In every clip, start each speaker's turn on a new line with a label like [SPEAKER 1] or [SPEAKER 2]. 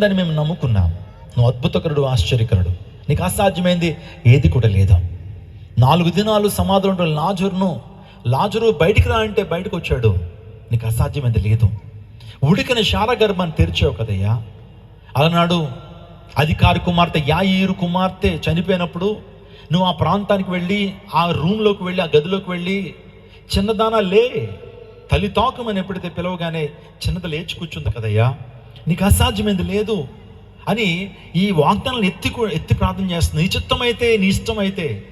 [SPEAKER 1] దాన్ని మేము నమ్ముకున్నాం. నువ్వు అద్భుతకరుడు ఆశ్చర్యకరుడు. నీకు అసాధ్యమైంది ఏది కూడా లేదా? నాలుగు దినాలు సమాధానం లాజరును లాజరు బయటికి రా అంటే బయటకు వచ్చాడు నీకు అసాధ్యమైంది లేదు. ఉడికిన శార గర్భాన్ని తెరిచావు కదయ్యా. అలనాడు అధికారి కుమార్తె యాయిరు కుమార్తె చనిపోయినప్పుడు నువ్వు ఆ ప్రాంతానికి వెళ్ళి ఆ రూమ్లోకి వెళ్ళి ఆ గదిలోకి వెళ్ళి చిన్నదానా లే తల్లి తాకమని ఎప్పుడైతే పిలవగానే చిన్నది లేచి కూర్చుంది కదయ్యా. నీకు అసాధ్యమైంది లేదు అని ఈ వాగ్దానాలు ఎత్తి ఎత్తి ప్రార్థన చేస్తుంది. నీ చిత్తమైతే నీ ఇష్టమైతే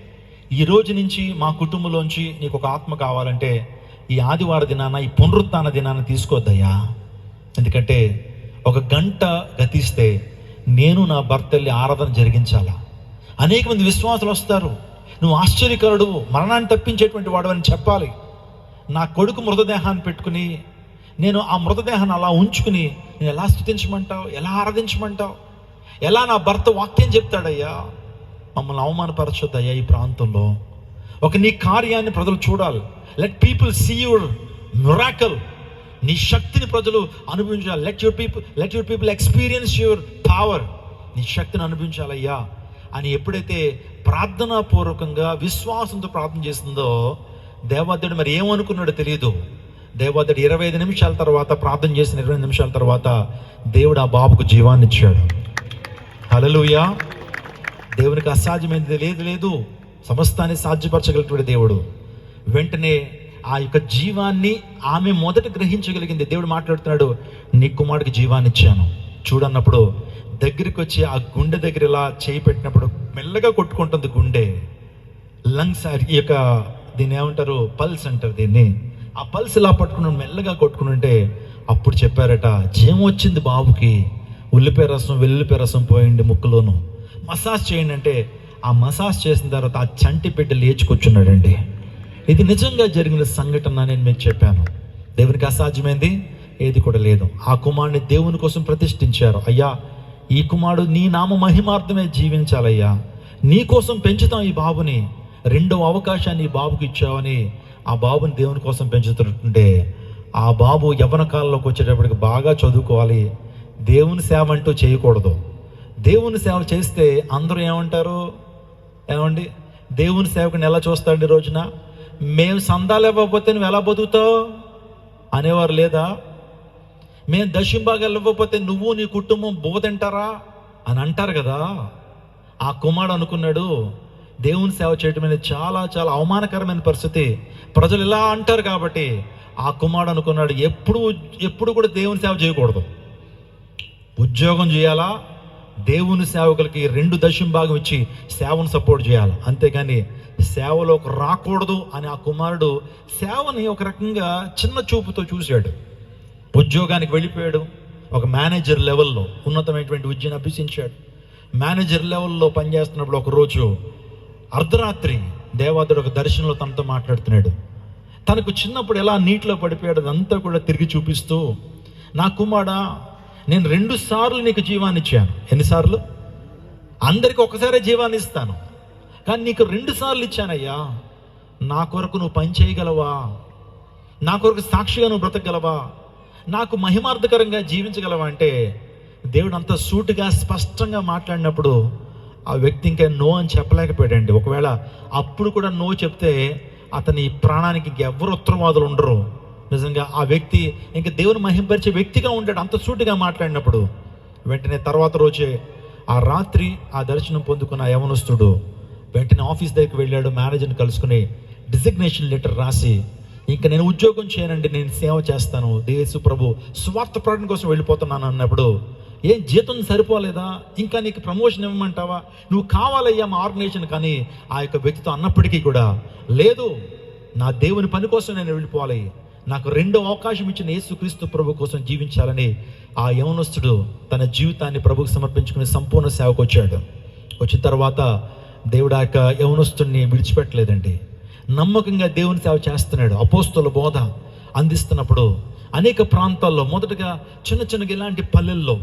[SPEAKER 1] ఈ రోజు నుంచి మా కుటుంబంలోంచి నీకు ఒక ఆత్మ కావాలంటే ఈ ఆదివార దినాన ఈ పునరుత్న దినాన తీసుకోవద్దయ్యా ఎందుకంటే ఒక గంట గతిస్తే నేను నా భర్త వెళ్ళి ఆరాధన జరిగించాలా? అనేక మంది విశ్వాసులు వస్తారు. నువ్వు ఆశ్చర్యకరుడు మరణాన్ని తప్పించేటువంటి వాడు అని చెప్పాలి. నా కొడుకు మృతదేహాన్ని పెట్టుకుని నేను ఆ మృతదేహాన్ని అలా ఉంచుకుని నేను ఎలా స్థుతించమంటావు? ఎలా ఆరాధించమంటావు? ఎలా నా భర్త వాక్యం చెప్తాడయ్యా? మమ్మల్ని అవమానపరచొద్దయ్యా ఈ ప్రాంతంలో. ఒక నీ కార్యాన్ని ప్రజలు చూడాలి. Let people see your miracle నీ శక్తిని ప్రజలు అనుభవించాలి. Let your people let your people experience your power నీ శక్తిని అనుభవించాలయ్యా. అని ఎప్పుడైతే ప్రార్థనాపూర్వకంగా విశ్వాసంతో ప్రార్థన చేస్తుందో దేవాదేవుడు మరి ఏమనుకున్నాడో తెలియదు. దేవతడు ఇరవై ఐదు నిమిషాల తర్వాత ప్రార్థన చేసిన ఇరవై నిమిషాల తర్వాత దేవుడు ఆ బాబుకు జీవాన్ని ఇచ్చాడు. హలలుయా దేవునికి అసాధ్యమైనది లేదు లేదు. సమస్తాన్ని సాధ్యపరచగలిగినటువంటి దేవుడు. వెంటనే ఆ యొక్క జీవాన్ని ఆమె మొదట గ్రహించగలిగింది. దేవుడు మాట్లాడుతున్నాడు నీ కుమారుడికి జీవాన్ని ఇచ్చాను. చూడన్నప్పుడు దగ్గరికి వచ్చి ఆ గుండె దగ్గర ఇలా చేయి పెట్టినప్పుడు మెల్లగా కొట్టుకుంటుంది గుండె. లంగ్స్ ఈ యొక్క దీన్ని ఏమంటారు? పల్స్ అంటారు దీన్ని. ఆ పల్స్ ఇలా పట్టుకుని మెల్లగా కొట్టుకుని ఉంటే అప్పుడు చెప్పారట జీవం వచ్చింది బాబుకి. ఉల్లిపాయ రసం వెల్లుల్లిపాయ రసం పోయింది ముక్కులోను. మసాజ్ చేయండి అంటే ఆ మసాజ్ చేసిన తర్వాత ఆ చంటి బిడ్డ లేచుకొచ్చున్నాడండి ఇది నిజంగా జరిగిన సంఘటన నేను మీకు చెప్పాను. దేవునికి అసాధ్యమైంది? ఏది కూడా లేదు. ఆ కుమారుని దేవుని కోసం ప్రతిష్ఠించారు. అయ్యా ఈ కుమారుడు నీ నామ మహిమార్థమే జీవించాలయ్యా. నీ కోసం పెంచుతాం ఈ బాబుని. రెండవ అవకాశాన్ని ఈ బాబుకి ఇచ్చావని ఆ బాబుని దేవుని కోసం పెంచుతుంటే ఆ బాబు యవన కాలంలోకి వచ్చేటప్పటికి బాగా చదువుకోవాలి. దేవుని సేవ అంటూ చేయకూడదు. దేవుని సేవ చేస్తే అందరూ ఏమంటారు? ఏమండి? దేవుని సేవకుని ఎలా చూస్తాడు ఈ రోజున? మేము సందాలు ఇవ్వకపోతే నువ్వు ఎలా బతుకుతావు? అనేవారు లేదా? మేము దశంభాగాలు ఇవ్వకపోతే నువ్వు నీ కుటుంబం బోతింటారా అని అంటారు కదా? ఆ కుమారుడు అనుకున్నాడు దేవుని సేవ చేయటం అనేది చాలా చాలా అవమానకరమైన పరిస్థితి. ప్రజలు ఇలా అంటారు కాబట్టి ఆ కుమారుడు అనుకున్నాడు ఎప్పుడు ఎప్పుడు కూడా దేవుని సేవ చేయకూడదు. ఉద్యోగం చేయాలా? దేవుని సేవకులకి రెండు దశం భాగం ఇచ్చి సేవను సపోర్ట్ చేయాలి? అంతేగాని సేవలోకి రాకూడదు అని ఆ కుమారుడు సేవని ఒక రకంగా చిన్న చూపుతో చూశాడు. ఉద్యోగానికి వెళ్ళిపోయాడు. ఒక మేనేజర్ లెవెల్లో ఉన్నతమైనటువంటి విద్యను అభ్యసించాడు. మేనేజర్ లెవెల్లో పనిచేస్తున్నప్పుడు ఒక రోజు అర్ధరాత్రి దేవాదుడు ఒక దర్శనంలో తనతో మాట్లాడుతున్నాడు. తనకు చిన్నప్పుడు ఎలా నీటిలో పడిపోయాడు అదంతా కూడా తిరిగి చూపిస్తూ నా కుమారా నేను రెండు సార్లు నీకు జీవాన్ని ఇచ్చాను. ఎన్నిసార్లు అందరికి ఒకసారి జీవాన్ని ఇస్తాను. కానీ నీకు రెండు సార్లు ఇచ్చానయ్యా. నా కొరకు నువ్వు పని చేయగలవా? నా కొరకు సాక్షిగా నువ్వు బ్రతకగలవా? నాకు మహిమార్థకరంగా జీవించగలవా? అంటే దేవుడు అంత సూటుగా స్పష్టంగా మాట్లాడినప్పుడు ఆ వ్యక్తి ఇంకా నో అని చెప్పలేకపోయాడండి. ఒకవేళ అప్పుడు కూడా నో చెప్తే అతని ప్రాణానికి ఎవరు ఉత్తరవాదులు ఉండరు. నిజంగా ఆ వ్యక్తి ఇంకా దేవుని మహింపరిచే వ్యక్తిగా ఉంటాడు అంత సూటిగా మాట్లాడినప్పుడు వెంటనే తర్వాత రోజే ఆ రాత్రి ఆ దర్శనం పొందుకున్న యవనస్తుడు వెంటనే ఆఫీస్ దగ్గరికి వెళ్ళాడు. మేనేజర్ని కలుసుకుని డిజిగ్నేషన్ లెటర్ రాసి ఇంకా నేను ఉద్యోగం చేయనండి నేను సేవ చేస్తాను. దేశు ప్రభు స్వార్థ ప్రకటన కోసం వెళ్ళిపోతున్నాను అన్నప్పుడు ఏం జీతం సరిపోలేదా? ఇంకా నీకు ప్రమోషన్ ఇవ్వమంటావా? నువ్వు కావాలయ్యా మా ఆర్గనైజేషన్ కానీ ఆ యొక్క వ్యక్తితో అన్నప్పటికీ కూడా లేదు నా దేవుని పని కోసం నేను వెళ్ళిపోవాలి. నాకు రెండో అవకాశం ఇచ్చిన యేసుక్రీస్తు ప్రభు కోసం జీవించాలని ఆ యవనస్తుడు తన జీవితాన్ని ప్రభుకు సమర్పించుకుని సంపూర్ణ సేవకు వచ్చాడు. వచ్చిన తర్వాత దేవుడు ఆ యొక్క యవనస్తుడిని విడిచిపెట్టలేదండి. నమ్మకంగా దేవుని సేవ చేస్తున్నాడు. అపోస్తుల బోధ అందిస్తున్నప్పుడు అనేక ప్రాంతాల్లో మొదటగా చిన్న చిన్నగా ఇలాంటి పల్లెల్లో